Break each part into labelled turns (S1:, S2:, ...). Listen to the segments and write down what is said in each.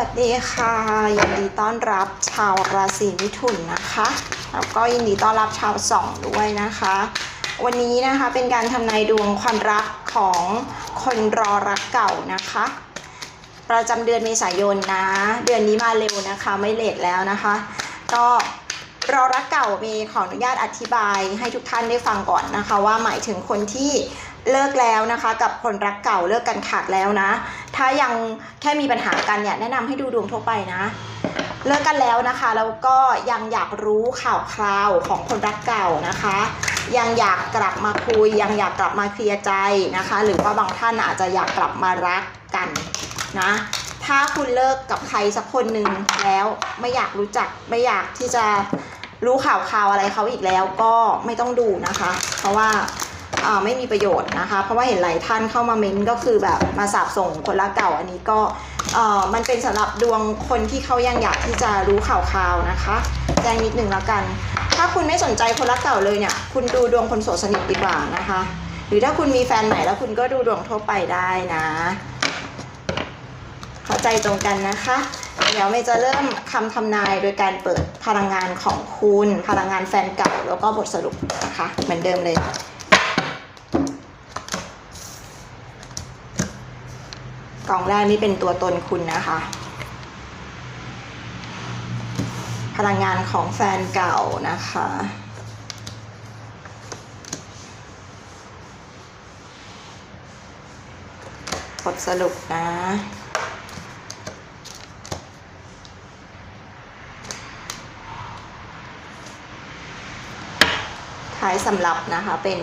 S1: วัสดีค่ะ ยินดีต้อนรับชาวราศีมิถุนนะคะ แล้วก็ยินดีต้อนรับชาวสองด้วยนะคะ วันนี้นะคะเป็นการทำนายดวงความรักของคนรอรักเก่านะคะ ประจำเดือนเมษายนนะ เดือนนี้มาเร็วนะคะไม่เลทแล้วนะคะ ก็รอรักเก่ามีขออนุญาตอธิบายให้ทุกท่านได้ฟังก่อนนะคะ ว่าหมายถึงคนที่ เลิกแล้วนะคะ กับคนรักเก่าเลิกกันขาดแล้วนะ ถ้ายังแค่มีปัญหากันเนี่ยแนะนำให้ดูดวงทั่วไปนะ เลิกกันแล้วนะคะ แล้วก็ยังอยากรู้ข่าวคราวของคนรักเก่านะคะ ยังอยากกลับมาคุย ยังอยากกลับมาเคลียร์ใจนะคะ หรือว่าบางท่านอาจจะอยากกลับมารักกันนะถ้าคุณเลิกกับใครสักคนหนึ่งแล้วไม่อยากรู้จักไม่อยากที่จะรู้ข่าวข่าวอะไรเขาอีกแล้วก็ไม่ต้องดูนะคะ เพราะว่า ไม่มีประโยชน์นะคะ เพราะว่าเห็นหลายท่านเข้ามาเม้นก็คือแบบมาสาบส่งคนรักเก่าอันนี้ก็มันเป็นสำหรับดวงคนที่เขายังอยากที่จะรู้ข่าวข่าวนะคะแจ้งนิดนึงแล้วกัน ถ้าคุณไม่สนใจคนรักเก่าเลยเนี่ยคุณดูดวงคนโสดสนิทดีกว่านะคะ หรือถ้าคุณมีแฟนใหม่แล้วคุณก็ดูดวงทั่วไปได้นะเข้าใจตรงกันนะคะ เดี๋ยวเมย์จะเริ่มคำทำนายโดยการเปิดพลังงานของคุณ พลังงานแฟนเก่าแล้วก็บทสรุปนะคะ เหมือนเดิมเลย กล่องแรกนี่เป็นตัวตนคุณนะคะ พลังงานของแฟนเก่านะคะ บทสรุปนะท้ายสำหรับนะคะเป็น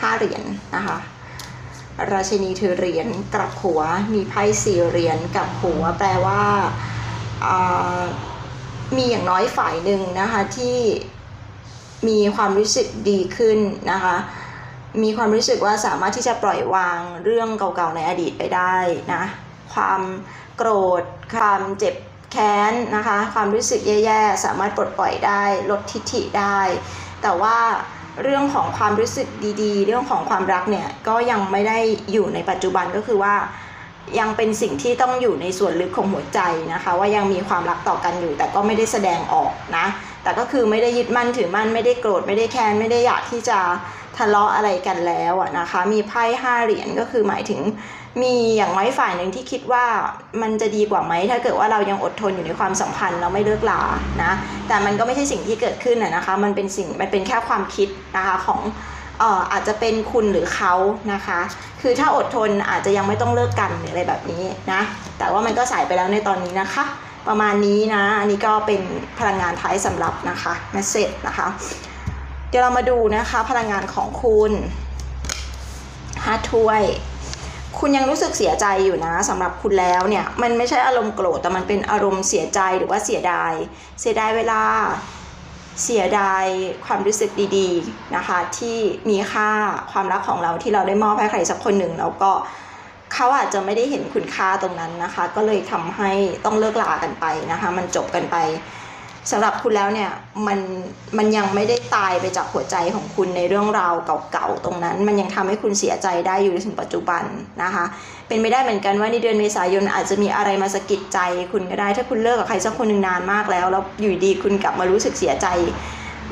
S1: ห้าเหรียญนะคะ ราชินีถือเหรียญกลับหัว มีไพ่สี่เหรียญกลับหัว แปลว่าอ่ามีอย่างน้อยฝ่ายหนึ่งนะคะที่มีความรู้สึกดีขึ้นนะคะ มีความรู้สึกว่าสามารถที่จะปล่อยวางเรื่องเก่าๆในอดีตไปได้นะ ความโกรธ ความเจ็บแค้นนะคะ ความรู้สึกแย่ๆ สามารถปลดปล่อยได้ ลดทิฐิได้ แต่ว่า เรื่องของความรู้สึกดีๆ เรื่องของความรักเนี่ยก็ยังไม่ได้อยู่ในปัจจุบันก็คือว่า ยังเป็นสิ่งที่ต้องอยู่ในส่วนลึกของหัวใจนะคะ ว่ายังมีความรักต่อกันอยู่ แต่ก็ไม่ได้แสดงออกนะ แต่ก็คือไม่ได้ยึดมั่นถือมั่นไม่ได้โกรธไม่ได้แค้นไม่ได้อยากที่จะทะเลาะอะไรกันแล้วนะคะ มีไพ่ห้าเหรียญก็คือหมายถึง มีอย่างน้อยฝ่ายหนึ่งที่คิดว่ามันจะดีกว่าไหมถ้าเกิดว่าเรายังอดทนอยู่ในความสัมพันธ์เราไม่เลิกลานะแต่มันก็ไม่ใช่สิ่งที่เกิดขึ้นนะคะ มันเป็นสิ่งมันเป็นแค่ความคิดนะคะของเอ่ออาจจะเป็นคุณหรือเขานะคะ คือถ้าอดทนอาจจะยังไม่ต้องเลิกกันหรืออะไรแบบนี้นะแต่ว่ามันก็สายไปแล้วในตอนนี้นะคะ ประมาณนี้นะอันนี้ก็เป็นพลังงานท้ายสำหรับนะคะเมสเซจนะคะ เดี๋ยวเรามาดูนะคะพลังงานของคุณห้าถ้วย คุณยังรู้สึกเสียใจอยู่นะสำหรับคุณแล้วเนี่ยมันไม่ใช่อารมณ์โกรธแต่มันเป็นอารมณ์เสียใจหรือว่าเสียดาย เสียดายเวลา เสียดายความรู้สึกดีๆนะคะที่มีค่าความรักของเราที่เราได้มอบให้ใครสักคนหนึ่งแล้วก็เขาอาจจะไม่ได้เห็นคุณค่าตรงนั้นนะคะ ก็เลยทำให้ต้องเลิกลากันไปนะคะ มันจบกันไป สำหรับคุณแล้วเนี่ยมันมันยังไม่ได้ตายไปจากหัวใจของคุณในเรื่องราวเก่าๆตรงนั้น มันยังทำให้คุณเสียใจได้อยู่ถึงปัจจุบันนะคะ เป็นไม่ได้เหมือนกันว่าในเดือนเมษายนอาจจะมีอะไรมาสะกิดใจคุณก็ได้ ถ้าคุณเลิกกับใครสักคนหนึ่งนานมากแล้ว แล้วอยู่ดีคุณกลับมารู้สึกเสียใจ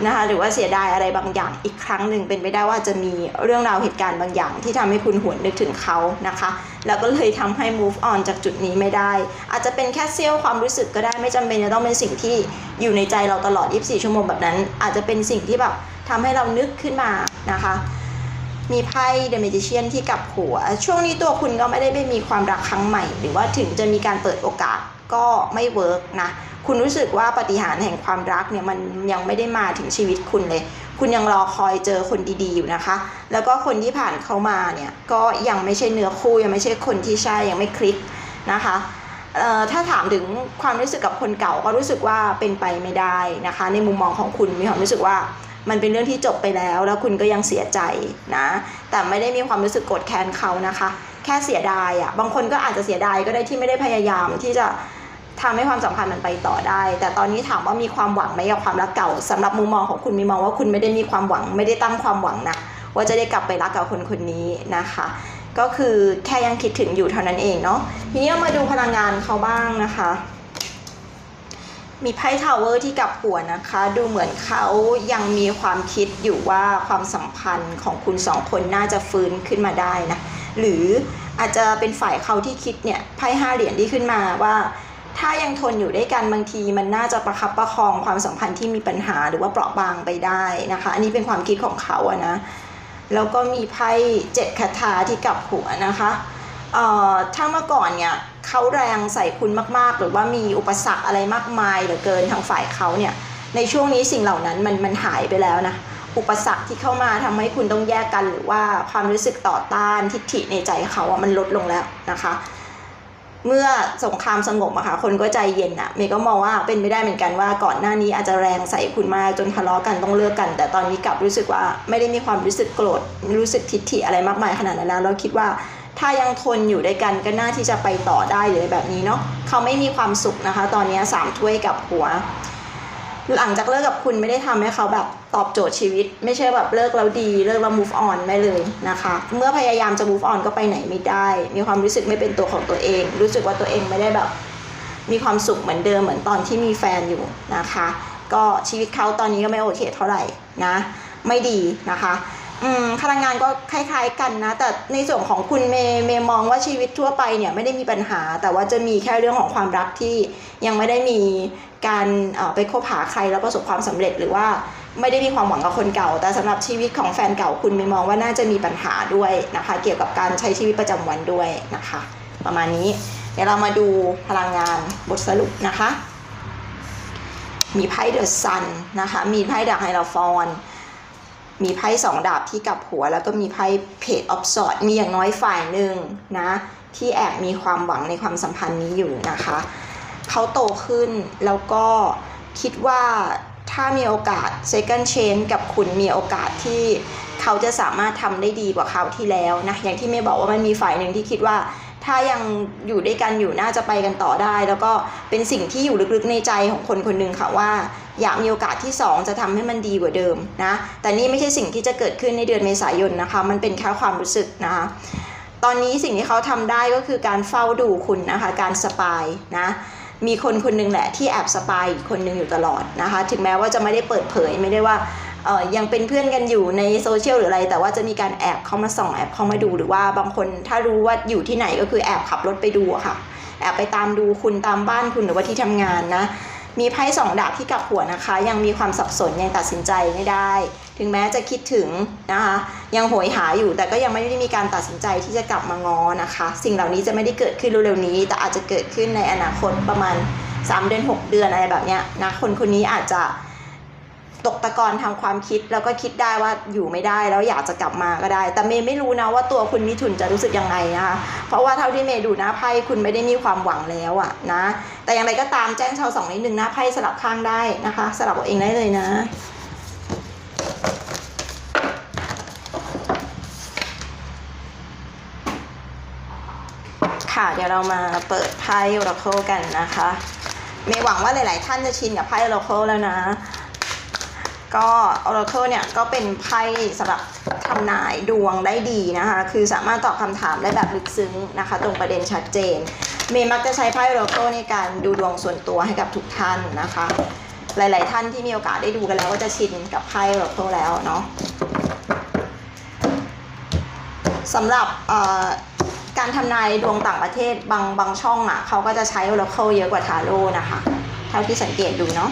S1: นะคะหรือว่าเสียดายอะไรบางอย่างอีกครั้งหนึ่งเป็นไปได้ว่าจะมีเรื่องราวเหตุการณ์บางอย่าง ที่ทำให้คุณหวนนึกถึงเขานะคะ แล้วก็เลยทำให้ move on จากจุดนี้ไม่ได้ อาจจะเป็นแค่เสี้ยวความรู้สึกก็ได้ไม่จำเป็นจะต้องเป็นสิ่งที่อยู่ในใจเราตลอด 24 ชั่วโมงแบบนั้น อาจจะเป็นสิ่งที่แบบทำให้เรานึกขึ้นมานะคะมีไพ่ The Magician ที่กลับหัว ช่วงนี้ตัวคุณก็ไม่ได้ไม่มีความรักครั้งใหม่ หรือว่าถึงจะมีการเปิดโอกาส ก็ไม่เวิร์กนะคุณรู้สึกว่าปฏิหารแห่งความรักเนี่ยมันยังไม่ได้มาถึงชีวิตคุณเลย คุณยังรอคอยเจอคนดีๆอยู่นะคะ แล้วก็คนที่ผ่านเข้ามาเนี่ยก็ยังไม่ใช่เนื้อคู่ยังไม่ใช่คนที่ใช่ยังไม่คลิกนะคะถ้าถามถึงความรู้สึกกับคนเก่าก็รู้สึกว่าเป็นไปไม่ได้นะคะ ในมุมมองของคุณมีความรู้สึกว่ามันเป็นเรื่องที่จบไปแล้ว แล้วคุณก็ยังเสียใจนะ แต่ไม่ได้มีความรู้สึกโกรธแค้นเขานะคะ แค่เสียดายอะ่ะบางคนก็อาจจะเสียดายก็ได้ที่ไม่ได้พยายามที่จะ ทำให้ความสัมพันธ์มันไปต่อได้ แต่ตอนนี้ถามว่ามีความหวังไหมกับความรักเก่าสำหรับมุมมองของคุณมีมองว่าคุณไม่ได้มีความหวัง ไม่ได้ตั้งความหวังนะว่าจะได้กลับไปรักกับคนคนนี้นะคะ ก็คือแค่ยังคิดถึงอยู่เท่านั้นเองเนาะทีนี้เรามาดูพลังงานเขาบ้างนะคะ มีไพ่ทาวเวอร์ที่กลับหัวนะคะ ดูเหมือนเขายังมีความคิดอยู่ว่าความสัมพันธ์ของคุณสองคนน่าจะฟื้นขึ้นมาได้นะหรืออาจจะเป็นฝ่ายเขาที่คิดเนี่ยไพ่ห้าเหรียญที่ขึ้นมาว่า ถ้ายังทนอยู่ด้วยกันบางทีมันน่าจะประคับประคองความสัมพันธ์ที่มีปัญหาหรือว่าเปราะบางไปได้นะคะ อันนี้เป็นความคิดของเขาอะนะ แล้วก็มีไพ่เจ็ดคาถาที่กลับหัวนะคะเอ่อถ้าเมื่อก่อนเนี่ยเขาแรงใส่คุณมากๆ หรือว่ามีอุปสรรคอะไรมากมายเหลือเกินทางฝ่ายเขาเนี่ย ในช่วงนี้สิ่งเหล่านั้นมันมันหายไปแล้วนะ อุปสรรคที่เข้ามาทำให้คุณต้องแยกกัน หรือว่าความรู้สึกต่อต้านทิฐิในใจเขาอะมันลดลงแล้วนะคะ เมื่อสงครามสงบอะค่ะคนก็ใจเย็นอะเมย์ก็มองว่าเป็นไม่ได้เหมือนกันว่าก่อนหน้านี้อาจจะแรงใส่คุณมากจนทะเลาะกันต้องเลิกกัน แต่ตอนนี้กลับรู้สึกว่าไม่ได้มีความรู้สึกโกรธรู้สึกทิฐิอะไรมากมายขนาดนั้นแล้วเราคิดว่าถ้ายังทนอยู่ด้วยกันก็น่าที่จะไปต่อได้หรือแบบนี้เนาะเขาไม่มีความสุขนะคะ ตอนนี้สามถ้วยกับหัว หลังจากเลิกกับคุณไม่ได้ทำให้เขาแบบตอบโจทย์ชีวิต ไม่ใช่แบบเลิกแล้วดีเลิกแล้ว move on ไม่เลยนะคะ เมื่อพยายามจะ move on ก็ไปไหนไม่ได้ มีความรู้สึกไม่เป็นตัวของตัวเอง รู้สึกว่าตัวเองไม่ได้แบบ มีความสุขเหมือนเดิมเหมือนตอนที่มีแฟนอยู่นะคะ ก็ชีวิตเขาตอนนี้ก็ไม่โอเคเท่าไหร่นะ ไม่ดีนะคะพลังงานก็คล้ายๆกันนะ แต่ในส่วนของคุณเมย์เมย์มองว่าชีวิตทั่วไปเนี่ยไม่ได้มีปัญหา แต่ว่าจะมีแค่เรื่องของความรักที่ยังไม่ได้มี การไปคบหาใครแล้วประสบความสำเร็จหรือว่าไม่ได้มีความหวังกับคนเก่า แต่สำหรับชีวิตของแฟนเก่าคุณมย์มองว่าน่าจะมีปัญหาด้วยนะคะ เกี่ยวกับการใช้ชีวิตประจำวันด้วยนะคะ ประมาณนี้ เดี๋ยวเรามาดูพลังงานบทสรุปนะคะ มีไพ่เดอะซันนะคะ มีไพ่ดาบไฮราฟอนมีไพ่สองดาบที่กับหัว แล้วก็มีไพ่เพจออฟสอดมีอย่างน้อยฝ่ายหนึ่งนะที่แอบมีความหวังในความสัมพันธ์นี้อยู่นะคะ เขาโตขึ้น แล้วก็คิดว่าถ้ามีโอกาส second chance กับคุณมีโอกาสที่เขาจะสามารถทำได้ดีกว่าคราวที่แล้วนะอย่างที่เมย์บอกว่ามันมีฝ่ายหนึ่งที่คิดว่า ถ้ายังอยู่ด้วยกันอยู่น่าจะไปกันต่อได้ แล้วก็เป็นสิ่งที่อยู่ลึกๆในใจของคนคนหนึ่งค่ะว่าอยากมีโอกาสที่ 2 จะทำให้มันดีกว่าเดิมนะ แต่นี่ไม่ใช่สิ่งที่จะเกิดขึ้นในเดือนเมษายนนะคะ มันเป็นแค่ความรู้สึกนะคะ ตอนนี้สิ่งที่เขาทำได้ก็คือการเฝ้าดูคุณนะคะ การสปายนะ มีคนคนหนึงแหละที่แอบสปายคนหนึงอยู่ตลอดนะคะ ถึงแม้ว่าจะไม่ได้เปิดเผยไม่ได้ว่าเออยังเป็นเพื่อนกันอยู่ในโซเชียลหรืออะไร แต่ว่าจะมีการแอบเข้ามาส่องแอบเข้ามาดูหรือว่าบางคนถ้ารู้ว่าอยู่ที่ไหนก็คือแอบขับรถไปดูค่ะ แอบไปตามดูคุณตามบ้านคุณหรือว่าที่ทำงานนะ มีไพ่สองดาบที่กลับหัวนะคะ ยังมีความสับสนยังตัดสินใจไม่ได้ ถึงแม้จะคิดถึงนะคะ ยังโหยหาอยู่แต่ก็ยังไม่ได้มีการตัดสินใจที่จะกลับมาง้อนะคะ สิ่งเหล่านี้จะไม่ได้เกิดขึ้นเร็วๆนี้ แต่อาจจะเกิดขึ้นในอนาคตประมาณ 3 เดือน 6 เดือนอะไรแบบเนี้ยนะคนคนนี้อาจจะ ตกตะกอนทางความคิดแล้วก็คิดได้ว่าอยู่ไม่ได้แล้วอยากจะกลับมาก็ได้ แต่เมย์ไม่รู้นะว่าตัวคุณมิถุนจะรู้สึกยังไงนะคะเพราะว่าเท่าที่เมย์ดูหนะไพ่คุณไม่ได้มีความหวังแล้วอะนะ แต่อย่างไรก็ตามแจ้งชาวสองนิดนึงหนะไพ่สลับข้างได้นะคะ สลับเอาเองได้เลยนะค่ะเดี๋ยวเรามาเปิดไพ่ Oracle กันนะคะ เมย์หวังว่าหลาย ๆ ท่านจะชินกับไพ่ Oracle แล้วนะ ก็ Oracle เนี่ยก็เป็นไพ่สำหรับทำนายดวงได้ดีนะคะ คือสามารถตอบคำถามได้แบบลึกซึ้งนะคะ ตรงประเด็นชัดเจน เมย์มักจะใช้ไพ่ Oracle ในการดูดวงส่วนตัวให้กับทุกท่านนะคะ หลาย ๆ ท่านที่มีโอกาสได้ดูกันแล้วก็จะชินกับไพ่ Oracle แล้วเนาะสำหรับการทำนายดวงต่างประเทศบางบางช่องอะเขาก็จะใช้ Oracle เยอะกว่าทาโร่นะคะ เท่าที่สังเกตดูเนาะ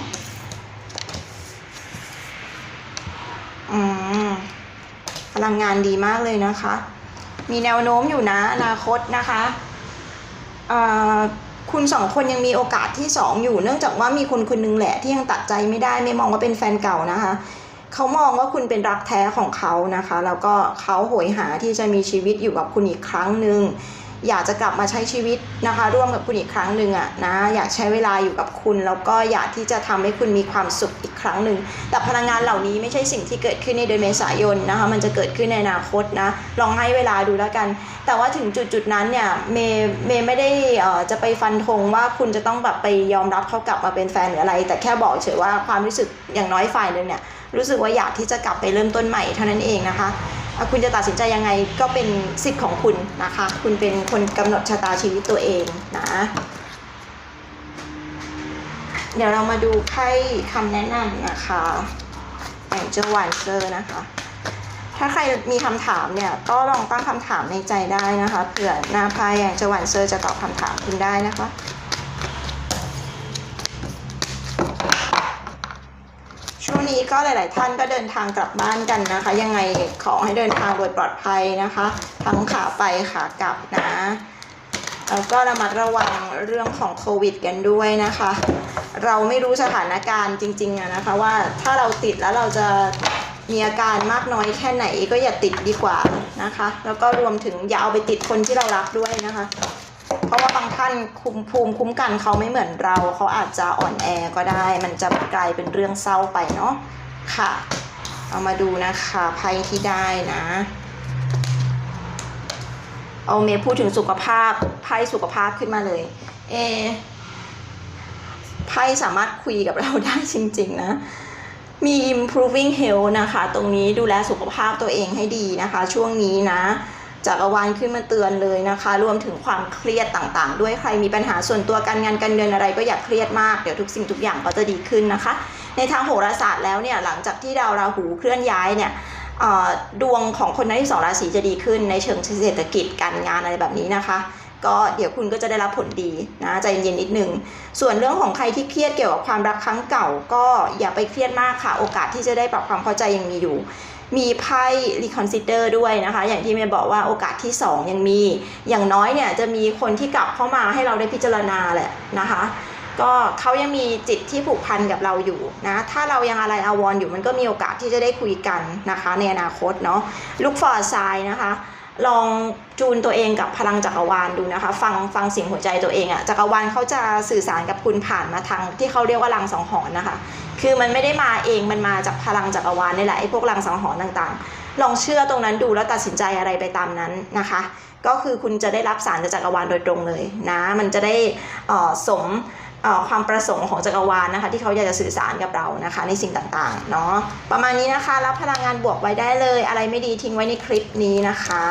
S1: อืมพ ลังงานดีมากเลยนะคะ มีแนวโน้มอยู่นะอนาคตนะคะคุณสองคนยังมีโอกาสที่สองอยู่ เนื่องจากว่ามีคนคนหนึงแหละที่ยังตัดใจไม่ได้ไม่มองว่าเป็นแฟนเก่านะคะเขามองว่าคุณเป็นรักแท้ของเขานะคะ แล้วก็เขาโหยหาที่จะมีชีวิตอยู่กับคุณอีกครั้งหนึ่ง อยากจะกลับมาใช้ชีวิตนะคะ ร่วมกับคุณอีกครั้งหนึ่งอะนะอยากใช้เวลาอยู่กับคุณ แล้วก็อยากที่จะทำให้คุณมีความสุขอีกครั้งหนึ่งแต่พลังงานเหล่านี้ไม่ใช่สิ่งที่เกิดขึ้นในเดือนเมษายนนะคะ มันจะเกิดขึ้นในอนาคตนะลองให้เวลาดูแล้วกัน แต่ว่าถึงจุดจุดนั้นเนี่ยเมย์เมย์ไม่ได้เอ่อจะไปฟันธงว่าคุณจะต้องแบบไปยอมรับเขากลับมาเป็นแฟนหรืออะไร แต่แค่บอกเฉยว่าความรู้สึกอย่างน้อยฝ่ายหนึ่งเนี่ยรู้สึกว่าอยากที่จะกลับไปเริ่มต้นใหม่เท่านั้นเองนะคะ คุณจะตัดสินใจยังไงก็เป็นสิทธิ์ของคุณนะคะ คุณเป็นคนกำหนดชะตาชีวิตตัวเองนะ เดี๋ยวเรามาดูไพ่คำแนะนำนะคะแองเจ l วันเซอร์นะคะ ถ้าใครมีคำถามเนี่ย ก็ลองตั้งคำถามในใจได้นะคะเผื่อหน้าไพ่แองเจ l วันเซอร์จะตอบคำถามคุณได้นะคะ ช่วงนี้ก็หลาย ๆ ท่านก็เดินทางกลับบ้านกันนะคะ ยังไงขอให้เดินทางโดยปลอดภัยนะคะ ทั้งขาไปขากลับนะแล้วก็ระมัดระวังเรื่องของโควิดกันด้วยนะคะ เราไม่รู้สถานการณ์จริงๆนะคะ ว่าถ้าเราติดแล้วเราจะมีอาการมากน้อยแค่ไหนก็อย่าติดดีกว่านะคะ แล้วก็รวมถึงอย่าเอาไปติดคนที่เรารักด้วยนะคะ ราะว่าบางท่านคุมภูมิคุ้มกันเขาไม่เหมือนเรา เขาอาจจะอ่อนแอก็ได้ มันจะกลายเป็นเรื่องเศร้าไปเนาะค่ะ เอามาดูนะคะไพ่ที่ได้นะ เอาเมย์พูดถึงสุขภาพไพ่สุขภาพขึ้นมาเลย เอไพ่สามารถคุยกับเราได้จริง ๆ นะมี improving health นะคะ ตรงนี้ดูแลสุขภาพตัวเองให้ดีนะคะ ช่วงนี้นะ จักรวาลขึ้นมาเตือนเลยนะคะ รวมถึงความเครียดต่างๆ ด้วยใครมีปัญหาส่วนตัวการงานการเงินอะไรก็อย่าเครียดมากเดี๋ยวทุกสิ่งทุกอย่างก็จะดีขึ้นนะคะ ในทางโหราศาสตร์แล้วเนี่ยหลังจากที่ดาวราหูเคลื่อนย้ายเนี่ยดวงของคนในที่สองราศีจะดีขึ้นในเชิงเศรษฐกิจการงานอะไรแบบนี้นะคะก็เดี๋ยวคุณก็จะได้รับผลดีนะใจเย็นๆนิดนึง ส่วนเรื่องของใครที่เครียดเกี่ยวกับความรักครั้งเก่า ก็อย่าไปเครียดมากค่ะ โอกาสที่จะได้ปรับความเข้าใจยังมีอยู่ มีไพ่ reconsider ด้วยนะคะ อย่างที่เมย์บอกว่าโอกาสที่ 2 ยังมี อย่างน้อยเนี่ยจะมีคนที่กลับเข้ามาให้เราได้พิจารณาแหละนะคะ ก็เขายังมีจิตที่ผูกพันกับเราอยู่นะ ถ้าเรายังอะไรอาวรณ์อยู่มันก็มีโอกาสที่จะได้คุยกันนะคะ ในอนาคตเนาะ look for a sign นะคะลองจูนตัวเองกับพลังจักรวาลดูนะคะ ฟังฟังเสียงหัวใจตัวเองอะจักรวาลเขาจะสื่อสารกับคุณผ่านมาทางที่เขาเรียกว่าลังสังหรณ์นะคะ คือมันไม่ได้มาเองมันมาจากพลังจักรวาลนี่แหละไอ้พวกลังสังหรณ์ต่างๆ ลองเชื่อตรงนั้นดูแล้วตัดสินใจอะไรไปตามนั้นนะคะ ก็คือคุณจะได้รับสารจากจักรวาลโดยตรงเลยนะมันจะได้สมความประสงค์ของจักรวาลนะคะที่เขาอยากจะสื่อสารกับเรานะคะ ในสิ่งต่างๆเนาะประมาณนี้นะคะรับพลังงานบวกไว้ได้เลย อะไรไม่ดีทิ้งไว้ในคลิปนี้นะคะ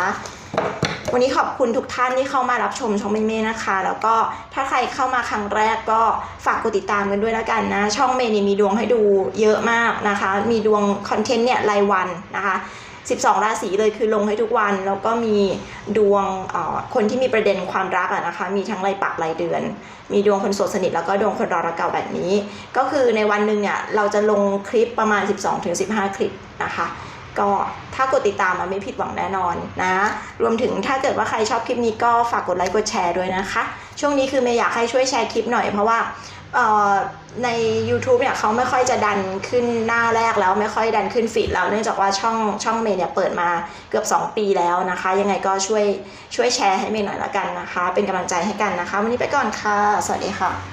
S1: วันนี้ขอบคุณทุกท่านที่เข้ามารับชมช่องเมเม่นะคะ แล้วก็ถ้าใครเข้ามาครั้งแรกก็ฝากกดติดตามกันด้วยแล้วกันนะ ช่องเมย์นี่มีดวงให้ดูเยอะมากนะคะ มีดวงคอนเทนต์เนี่ยรายวันนะคะ12 ราศีเลยคือลงให้ทุกวันแล้วก็มีดวงคนที่มีประเด็นความรักอะนะคะ มีทั้งรายปักรายเดือน มีดวงคนโสดสนิทแล้วก็ดวงคนรอรักเก่าแบบนี้ ก็คือในวันหนึ่งเนี่ยเราจะลงคลิปประมาณ 12-15 คลิปนะคะ ก็ถ้ากดติดตามมันไม่ผิดหวังแน่นอนนะ รวมถึงถ้าเกิดว่าใครชอบคลิปนี้ก็ฝากกดไลค์กดแชร์ด้วยนะคะ ช่วงนี้คือเมย์อยากให้ช่วยแชร์คลิปหน่อยเพราะว่าใน YouTube เนี่ยเขาไม่ค่อยจะดันขึ้นหน้าแรกแล้วไม่ค่อยดันขึ้นฟีดแล้วเนื่องจากว่าช่องช่องเมย์เนี่ยเปิดมาเกือบ 2 ปีแล้วนะคะ ยังไงก็ช่วยช่วยแชร์ให้เมย์หน่อยละกันนะคะ เป็นกำลังใจให้กันนะคะ วันนี้ไปก่อนค่ะ สวัสดีค่ะ